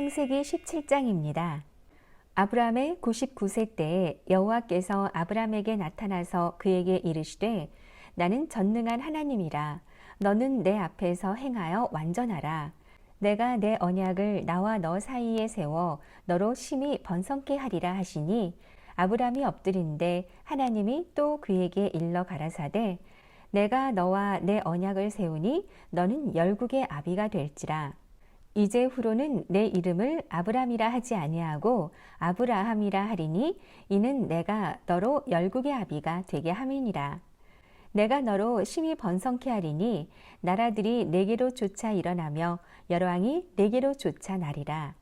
창세기 17장입니다. 아브라함의 99세 때에 여호와께서 아브라함에게 나타나서 그에게 이르시되 나는 전능한 하나님이라. 너는 내 앞에서 행하여 완전하라. 내가 내 언약을 나와 너 사이에 세워 너로 심히 번성케 하리라 하시니 아브라함이 엎드린데 하나님이 또 그에게 일러 가라사대 내가 너와 내 언약을 세우니 너는 열국의 아비가 될지라 이제 후로는 내 이름을 아브람이라 하지 아니하고 아브라함이라 하리니 이는 내가 너로 열국의 아비가 되게 함이니라. 내가 너로 심히 번성케 하리니 나라들이 내게로 쫓아 일어나며 여러 왕이 내게로 쫓아 나리라.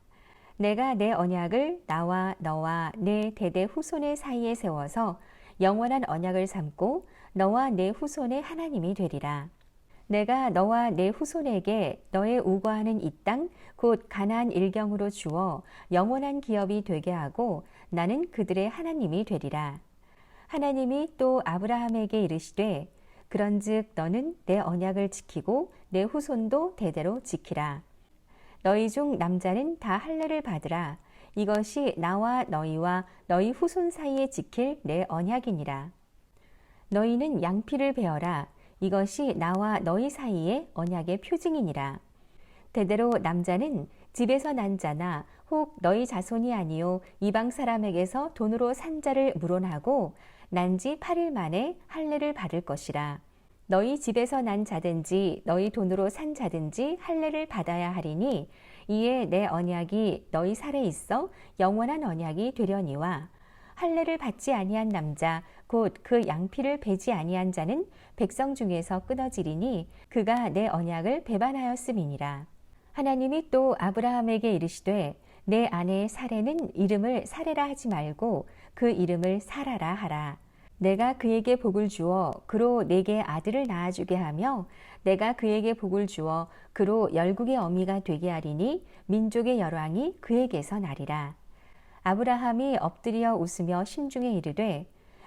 내가 내 언약을 나와 너와 내 대대 후손의 사이에 세워서 영원한 언약을 삼고 너와 내 후손의 하나님이 되리라. 내가 너와 내 후손에게 너의 우거하는 이 땅 곧 가나안 일경으로 주어 영원한 기업이 되게 하고 나는 그들의 하나님이 되리라. 하나님이 또 아브라함에게 이르시되 그런즉 너는 내 언약을 지키고 내 후손도 대대로 지키라. 너희 중 남자는 다 할례를 받으라. 이것이 나와 너희와 너희 후손 사이에 지킬 내 언약이니라. 너희는 양피를 베어라. 이것이 나와 너희 사이의 언약의 표징이니라. 대대로 남자는 집에서 난 자나 혹 너희 자손이 아니요 이방 사람에게서 돈으로 산 자를 물어나고 난 지 8일 만에 할례를 받을 것이라. 너희 집에서 난 자든지 너희 돈으로 산 자든지 할례를 받아야 하리니 이에 내 언약이 너희 살에 있어 영원한 언약이 되려니와 할례를 받지 아니한 남자 곧 그 양피를 베지 아니한 자는 백성 중에서 끊어지리니 그가 내 언약을 배반하였음이니라. 하나님이 또 아브라함에게 이르시되 내 아내 사례는 이름을 사례라 하지 말고 그 이름을 사라라 하라. 내가 그에게 복을 주어 그로 내게 아들을 낳아주게 하며 내가 그에게 복을 주어 그로 열국의 어미가 되게 하리니 민족의 열왕이 그에게서 나리라 아브라함이 엎드려 웃으며 심중에 이르되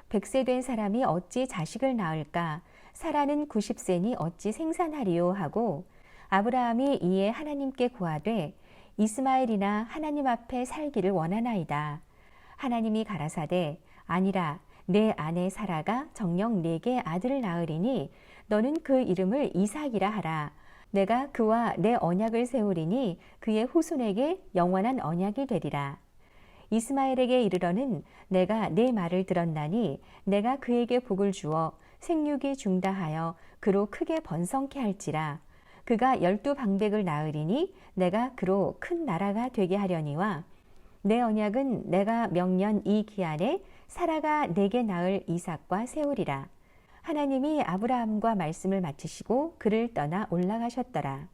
백세 된 사람이 어찌 자식을 낳을까? 사라는 90세니 어찌 생산하리요? 하고 아브라함이 이에 하나님께 구하되 이스마엘이나 하나님 앞에 살기를 원하나이다. 하나님이 가라사대 아니라 내 아내 사라가 정녕 내게 아들을 낳으리니 너는 그 이름을 이삭이라 하라. 내가 그와 내 언약을 세우리니 그의 후손에게 영원한 언약이 되리라 이스마엘에게 이르러는 내가 내 말을 들었나니 내가 그에게 복을 주어 생육이 중다하여 그로 크게 번성케 할지라 그가 열두 방백을 낳으리니 내가 그로 큰 나라가 되게 하려니와 내 언약은 내가 명년 이 기한에 사라가 내게 낳을 이삭과 세우리라 하나님이 아브라함과 말씀을 마치시고 그를 떠나 올라가셨더라.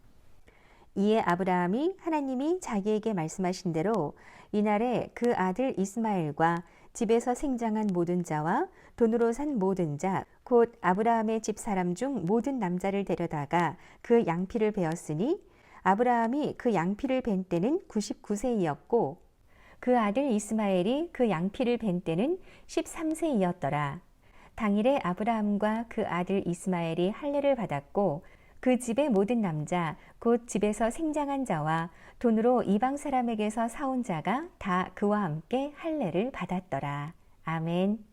이에 아브라함이 하나님이 자기에게 말씀하신 대로 이날에 그 아들 이스마엘과 집에서 생장한 모든 자와 돈으로 산 모든 자, 곧 아브라함의 집 사람 중 모든 남자를 데려다가 그 양피를 베었으니 아브라함이 그 양피를 벤 때는 99세이었고 그 아들 이스마엘이 그 양피를 벤 때는 13세이었더라. 당일에 아브라함과 그 아들 이스마엘이 할례를 받았고 그 집의 모든 남자 곧 집에서 생장한 자와 돈으로 이방 사람에게서 사온 자가 다 그와 함께 할례를 받았더라. 아멘.